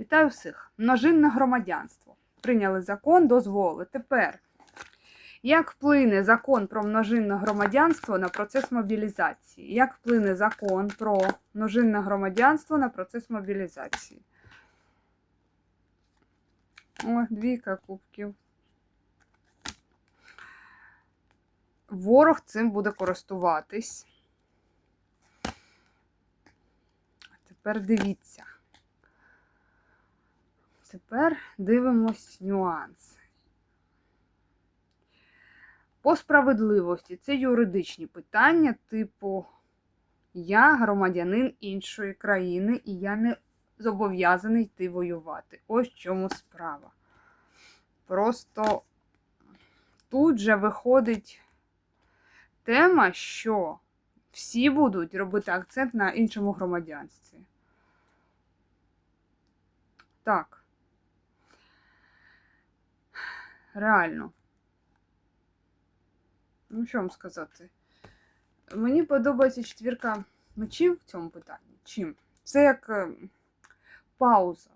Вітаю всіх! Множинне громадянство. Прийняли закон, дозволи. Тепер, як вплине закон про множинне громадянство на процес мобілізації? Як вплине закон про множинне громадянство на процес мобілізації? О, двійка кубків. Ворог цим буде користуватись. Тепер дивіться. Тепер дивимось нюанс. По справедливості це юридичні питання, типу я громадянин іншої країни і я не зобов'язаний йти воювати. Ось в чому справа. Просто тут же виходить тема, що всі будуть робити акцент на іншому громадянстві. Так. Реально. Ну, що вам сказати? Мені подобається четвірка мечів в цьому питанні. Чим? Це як е, пауза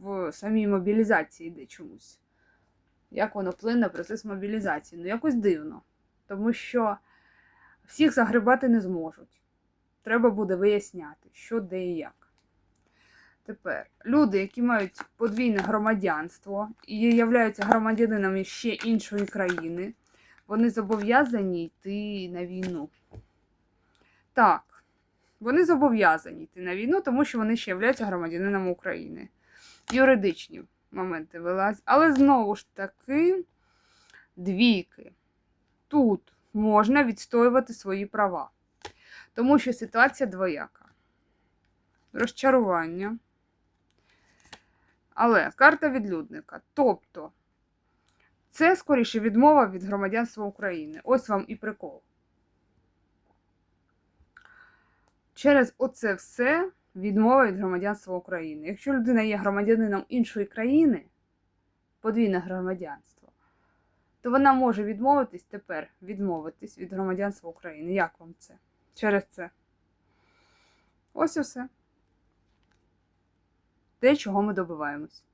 в самій мобілізації йде чомусь. Як воно вплине на процес мобілізації? Ну, якось дивно. Тому що всіх загребати не зможуть. Треба буде виясняти, що де і як. Тепер люди, які мають подвійне громадянство і являються громадянинами ще іншої країни, вони зобов'язані йти на війну. Так, вони зобов'язані йти на війну, тому що вони ще являються громадянинами України. Юридичні моменти вилазять. Але знову ж таки, двійки. Тут можна відстоювати свої права. Тому що ситуація двояка. Розчарування. Але карта відлюдника. Тобто, це скоріше відмова від громадянства України. Ось вам і прикол. Через оце все відмова від громадянства України. Якщо людина є громадянином іншої країни, подвійне громадянство, то вона може відмовитись тепер відмовитись від громадянства України. Як вам це? Через це. Ось і все. Те, чого ми добиваємось.